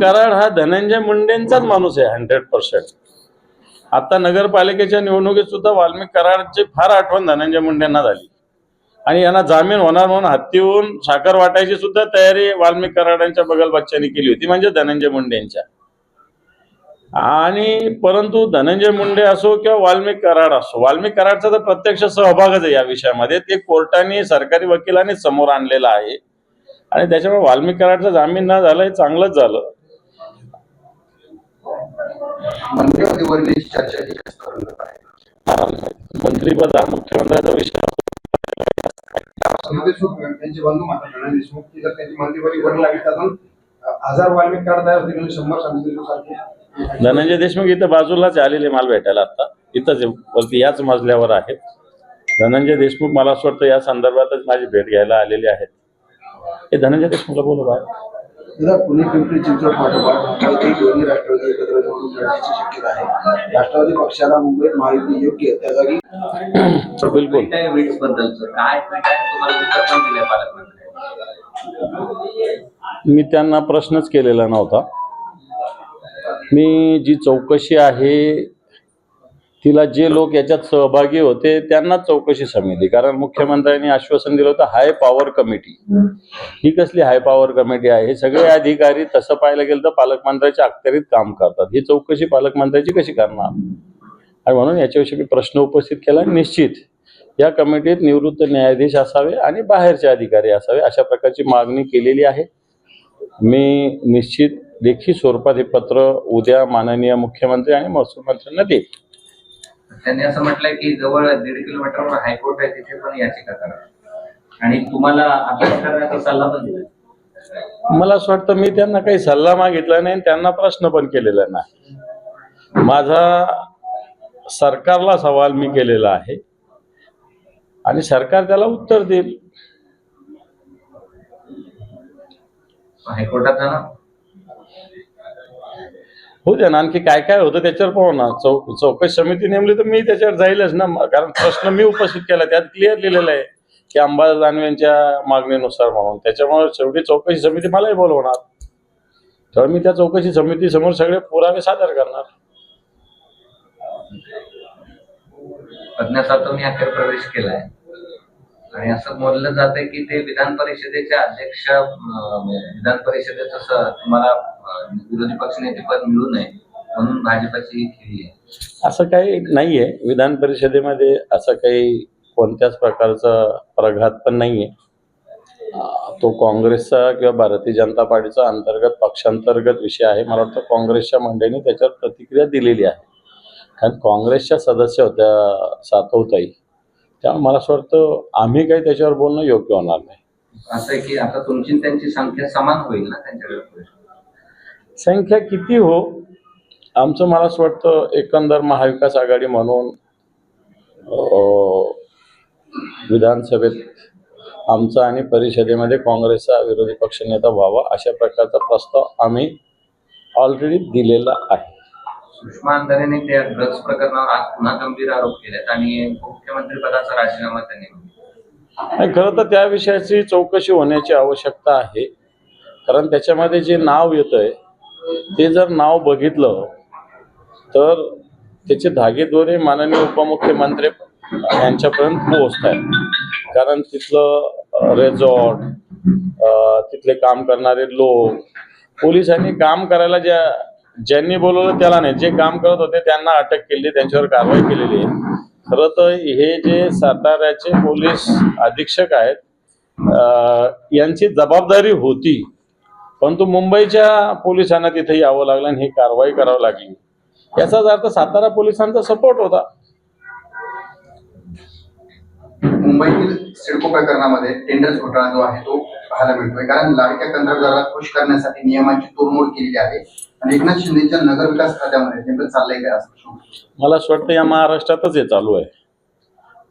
कराड हा धनंजय मुंडेंचाच माणूस आहे हंड्रेड पर्सेंट आता नगरपालिकेच्या निवडणुकीत सुद्धा वाल्मिक कराडची फार आठवण धनंजय मुंडेंना झाली. आणि यांना जामीन होणार म्हणून हत्तीहून साखर वाटायची सुद्धा तयारी वाल्मिक कराडांच्या बगल बच्च्यांनी केली होती म्हणजे धनंजय मुंडेंच्या. आणि परंतु धनंजय मुंडे असो किंवा वाल्मिक कराड असो वाल्मिक कराडचा तर प्रत्यक्ष सहभागच आहे या विषयामध्ये ते कोर्टाने सरकारी वकिलांनी समोर आणलेला आहे. आणि त्याच्यामुळे वाल्मिक कराडचा जामीन न झालं हे चांगलंच झालं. मंत्रिपदी वरील चर्चा जी जास्त करून आहे मंत्रीपद हा मुख्यमंत्र्यांचा विषय असतो. देशमुख त्यांचे बंधू माता प्रणय देशमुख की जर त्यांची मंत्रिपदी वर लागली. तर अजून हजार वाल्मिक कार्ड तयार होतील आणि शंभर संजय देशमुख सारखे धनंजय देशमुख इथं बाजूलाच आलेले माल भेटायला आता. इथंच वरती याच मजल्यावर आहेत. धनंजय देशमुख मला असं वाटतं या संदर्भातच माझी भेट घ्यायला आलेले आहेत. हे धनंजय देशमुखला बोलू बाहेर. दादा पुणे पिंपरी चिंचवड पाठोपाठ मुंबईतही दोन्ही राष्ट्रवादी एकत्र निवडून लढण्याची शक्यता आहे. राष्ट्रवादी पक्षाला मुंबईत महायुती योग्य आहे. त्या जागी बिलकुल. मी त्यांना प्रश्नच केलेला नव्हता. मी जी चौकशी आहे तिला जे लोक याच्यात सहभागी होते त्यांना चौकशी समिती कारण मुख्यमंत्र्यांनी आश्वासन दिलं होतं हाय पॉवर कमिटी ही कसली हाय पॉवर कमिटी आहे? हे सगळे अधिकारी तसं पाहायला गेलं तर पालकमंत्र्याच्या अखत्यारीत काम करतात. ही चौकशी पालकमंत्र्याची कशी करणार? आणि म्हणून याच्याविषयी मी प्रश्न उपस्थित केला. निश्चित या कमिटीत निवृत्त न्यायाधीश असावे आणि बाहेरचे अधिकारी असावे अशा प्रकारची मागणी केलेली आहे. मी निश्चित लेखी स्वरूपात हे पत्र उद्या माननीय मुख्यमंत्री आणि महसूल मंत्र्यांना देईल त्यांनी असं म्हटलंय की जवळ दीड किलोमीटरवर हायकोर्ट आहे तिथे पण याचिका करा. आणि तुम्हाला अभ्यास करण्याचा सल्ला पण दिला मला असं वाटतं मी त्यांना काही सल्ला मागितला नाही आणि त्यांना प्रश्न पण केलेला नाही. माझा सरकारला सवाल मी केलेला आहे. आणि सरकार त्याला उत्तर देईल. हायकोर्टात जाणार? हो द्या ना आणखी काय काय होतं त्याच्यावर पाहू ना. चौ चौकशी समिती नेमली तर मी त्याच्यावर जाईलच ना. कारण प्रश्न मी उपस्थित केला त्यात क्लिअर लिहिलेलं आहे की अंबा दानवेंच्या मागणीनुसार म्हणून. त्याच्यामुळे शेवटी चौकशी समिती मलाही बोलवणार. तर मी त्या चौकशी समिती समोर सगळे पुरावे सादर करणार. प्रज्ञाचा तुम्ही अखेर प्रवेश केलाय. आणि असं बोललं जातंय की ते विधान परिषदेचे अध्यक्ष म्हणजे विधान परिषदेचं तुम्हाला विरोधी पक्षनेतेपद मिळू नये म्हणून भाजपाची खेळी आहे. असं काही नाहीये. विधान परिषदेमध्ये असं काही कोणत्याच प्रकारचा प्रघात पण नाहीये. तो काँग्रेसचा किंवा भारतीय जनता पार्टीचा अंतर्गत पक्षांतर्गत विषय आहे. मला वाटतं काँग्रेसच्या मंडळींनी त्याच्यावर प्रतिक्रिया दिलेली आहे. कारण काँग्रेसच्या सदस्य होत्या सातवताई. त्यामुळे मला असं वाटतं आम्ही काही त्याच्यावर बोलणं योग्य होणार नाही. असं आहे की आता तुमची त्यांची संख्या समान होईल ना त्यांच्याकडे संख्या किती हो? आमचं मला असं वाटतं एकंदर महाविकास आघाडी म्हणून विधानसभेत आमचा आणि परिषदेमध्ये काँग्रेसचा विरोधी पक्षनेता व्हावा अशा प्रकारचा प्रस्ताव आम्ही ऑलरेडी दिलेला आहे. सुषमा अंधारेने त्या ड्रग्ज प्रकरणावर आज पुन्हा गंभीर आरोप केलेत आणि मुख्यमंत्री पदाचा राजीनामा त्यांनी खरं तर त्या विषयाची चौकशी होण्याची आवश्यकता आहे. कारण त्याच्यामध्ये जे नाव येतंय ते जर नाव बघितलं तर त्याचे धागेदोरे माननीय उपमुख्यमंत्री यांच्यापर्यंत पोहोचत आहेत. कारण तिथलं रेझॉर्ट तिथले काम करणारे लोक पोलिसांनी काम करायला ज्या ज्यांनी बोलवलं त्याला नाही. जे काम करत होते त्यांना अटक केली त्यांच्यावर कारवाई केलेली आहे. खरं तर हे जे साताऱ्याचे पोलीस अधीक्षक आहेत यांची जबाबदारी होती. परंतु मुंबईच्या पोलिसांना तिथे यावं लागलं आणि ही कारवाई करावी लागली. याचाच अर्थ सातारा पोलिसांचा सपोर्ट होता. मुंबईतील सिडको प्रकरणामध्ये टेंडर्स घोटाळा जो आहे तो पाहायला मिळतोय. कारण लाडक्या कंत्राटदाराला खुश करण्यासाठी नियमांची तोडमोड केलेली आहे. आणि एकनाथ शिंदेच्या नगर विकास खात्यामध्ये नेमकं चाललंय काय असं. मला असं वाटतं या महाराष्ट्रातच हे चालू आहे.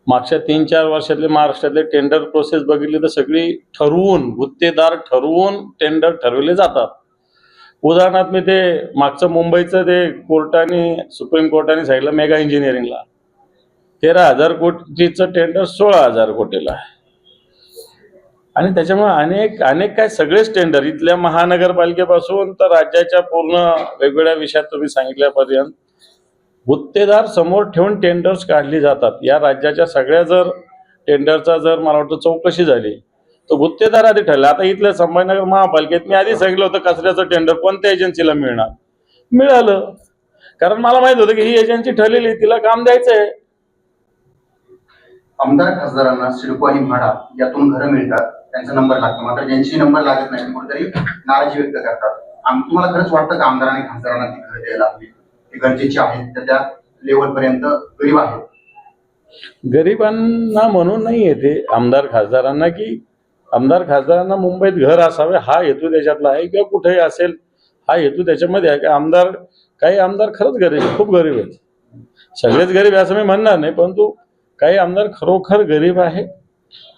मागच्या तीन चार वर्षातले महाराष्ट्रातले टेंडर प्रोसेस बघितली तर सगळी ठरवून गुत्तेदार ठरवून टेंडर ठरवले जातात. उदाहरणार्थ मी ते मागचं मुंबईचं ते कोर्टाने सुप्रीम कोर्टाने सांगितलं मेगा इंजिनिअरिंगला तेरा हजार कोटीचं टेंडर सोळा हजार कोटीला आहे. आणि त्याच्यामुळे अनेक अनेक काय सगळेच टेंडर इथल्या महानगरपालिकेपासून तर राज्याच्या पूर्ण वेगवेगळ्या विषयात तुम्ही सांगितल्यापर्यंत गुत्तेदार समोर ठेवून टेंडर्स काढली जातात. या राज्याच्या सगळ्या जर टेंडरचा जर मला वाटतं चौकशी झाली तर गुत्तेदार आधी ठरले. आता इथल्या संभाजीनगर महापालिकेत मी आधी सांगितलं होतं कचऱ्याचं टेंडर कोणत्या एजन्सीला मिळणार? मिळालं. कारण मला माहीत होतं की ही एजन्सी ठरलेली तिला काम द्यायचं आहे आमदार खासदारांना सिडको आणि म्हाडा यातून घरं मिळतात त्यांचा नंबर लागतो. मात्र ज्यांची नंबर लागत नाही कुठेतरी नाराजी व्यक्त करतात. आम- तुम्हाला खरंच वाटतं का आमदारांनी आणि खासदारांना ती घरं द्यायला हवी? गरजेचे आहेत त्या त्या लेवल पर्यंत गरीब आहेत. गरिबांना म्हणून नाही येते आमदार खासदारांना की आमदार खासदारांना मुंबईत घर असावे हा हेतू त्याच्यातला आहे किंवा कुठेही असेल हा हेतू त्याच्यामध्ये आहे. की आमदार काही आमदार खरंच गरीब आहेत, खूप गरीब आहेत. सगळेच गरीब आहे असं मी म्हणणार नाही परंतु काही आमदार खरोखर गरीब आहे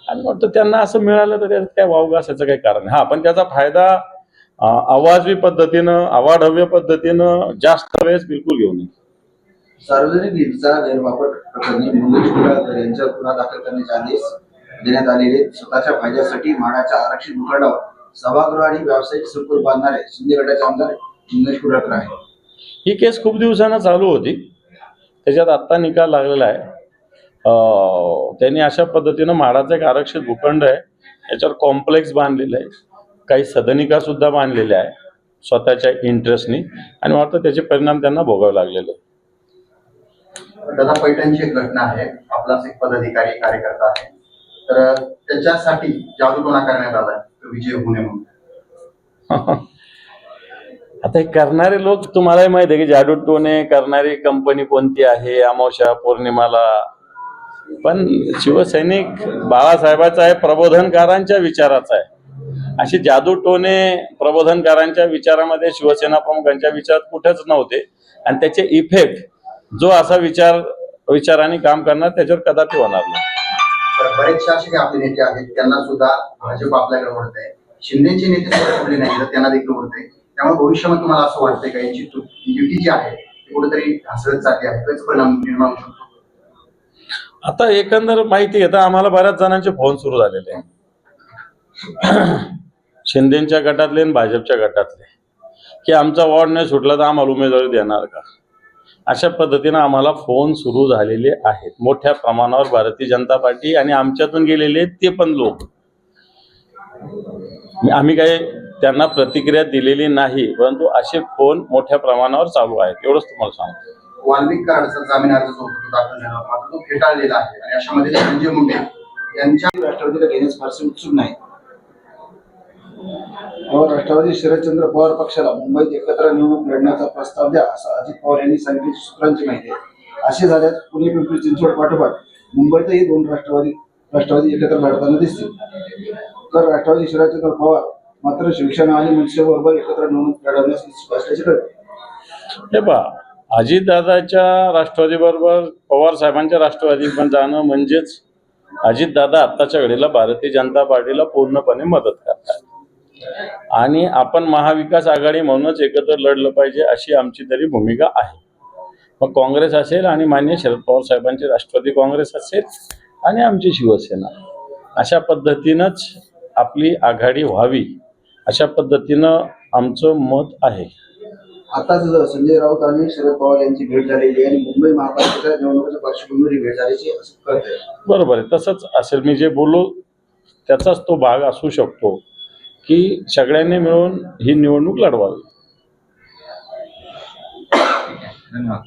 आणि वाटतं त्यांना असं मिळालं तर त्याचं काय वावगा असायचं काही कारण हा पण त्याचा फायदा आवाजवी पद्धतीनं अवाढव्य पद्धतीनं जास्त वेळेस बिलकुल घेऊ नये. सार्वजनिक निधीचा गैरवापर प्रकरणी मंगेश कुडाळकर यांच्यावर गुन्हा दाखल करण्याचे आदेश देण्यात आलेले स्वतःच्या फायद्यासाठी म्हाडाच्या आरक्षित भूखंडावर सभागृह आणि व्यावसायिक संकुल बांधणारे शिंदे गटाचे आमदार मंगेश कुडाळकर आहे ही केस खूप दिवसानं चालू होती. त्याच्यात आत्ता निकाल लागलेला आहे. त्यांनी अशा पद्धतीनं म्हाडाचं एक आरक्षित भूखंड आहे. याच्यावर कॉम्प्लेक्स बांधलेलं आहे. काही सदनिका सुद्धा बांधलेल्या आहे स्वतःच्या इंटरेस्टनी आणि वाटतं त्याचे परिणाम त्यांना भोगावे लागलेले. दादा पैठणची एक घटना आहे. आपलाच एक पदाधिकारी कार्यकर्ता आहे. तर त्याच्यासाठी जादूटोणा करण्यात आलाय? तो विजय होऊ नये म्हणून. आता हे करणारे लोक तुम्हालाही माहिती आहे की जादू टोने करणारी कंपनी कोणती आहे? अमावस्या पौर्णिमाला. पण शिवसैनिक बाळासाहेबाचा आहे प्रबोधनकारांच्या विचाराचा आहे. अशी जादू टोने प्रबोधनकारांच्या विचारामध्ये शिवसेना प्रमुखांच्या विचारात कुठेच नव्हते. आणि त्याचे इफेक्ट जो असा विचार विचाराने काम करणार त्याच्यावर कदापि होणार नाही. तर बरेचसे असे काही आपले नेते आहेत त्यांना सुद्धा भाजप आपल्याकडे ओढत आहे शिंदेचे नेते सुद्धा नाही तर त्यांना देखील ओढते त्यामुळे भविष्यामध्ये तुम्हाला असं वाटतंय का? यांची युती जी आहे ती कुठेतरी ढासळत जाते आहे परिणाम निर्माण होऊ शकतो. आता एकंदर माहिती घेता आम्हाला बऱ्याच जणांचे फोन सुरू झालेले आहे शिंदेच्या गटातले आणि भाजपच्या गटातले. की आमचा वॉर्ड नाही सुटला तर आम्हाला उमेदवारी देणार का? अशा पद्धतीनं आम्हाला फोन सुरू झालेले आहेत. मोठ्या प्रमाणावर भारतीय जनता पार्टी आणि आमच्यातून गेलेले ते पण लोक. आम्ही काही त्यांना प्रतिक्रिया दिलेली नाही परंतु असे फोन मोठ्या प्रमाणावर चालू आहेत. एवढंच तुम्हाला सांगतो. वाल्मिक कराडचा जामीन अर्ज जो दाखल झाला मात्र तो फेटाळलेला आहे. आणि अशामध्ये संजय मुंडे यांच्या राष्ट्रवादीला घेण्यास फारसे उत्सुक नाही राष्ट्रवादी शरदचंद्र पवार पक्षाला मुंबईत एकत्र निवडणूक लढण्याचा प्रस्ताव द्या असं अजित पवार यांनी सांगितले सूत्रांची माहिती आहे. असे झाल्यास पुणे पिंपरी चिंचवड पाठोपाठ मुंबईतही दोन राष्ट्रवादी राष्ट्रवादी एकत्र लढताना दिसतील. तर राष्ट्रवादी शरदचंद्र पवार मात्र शिवसेना आणि मनसेबरोबर एकत्र निवडणूक लढवण्यास इच्छुक असल्याचे कळते हे पहा अजितदादाच्या राष्ट्रवादी बरोबर पवार साहेबांच्या राष्ट्रवादी पण जाणं म्हणजेच अजितदादा आत्ताच्या घडीला भारतीय जनता पार्टीला पूर्णपणे मदत करतात. आणि आपण महाविकास आघाडी म्हणूनच एकत्र लढलं पाहिजे अशी आमची तरी भूमिका आहे. मग काँग्रेस असेल आणि मान्य शरद पवार साहेबांची राष्ट्रवादी काँग्रेस असेल आणि आमची शिवसेना. अशा पद्धतीनंच आपली आघाडी व्हावी अशा पद्धतीनं आमचं मत आहे. आताच संजय राऊत आणि शरद पवार यांची भेट झालेली आहे आणि मुंबई महापालिकेच्या निवडणुकीच्या पार्श्वभूमीवर भेट झाल्याची बरोबर आहे तसंच असेल मी जे बोललो त्याचाच तो भाग असू शकतो. की सगळ्यांनी मिळून ही निवडणूक लढवावी. धन्यवाद.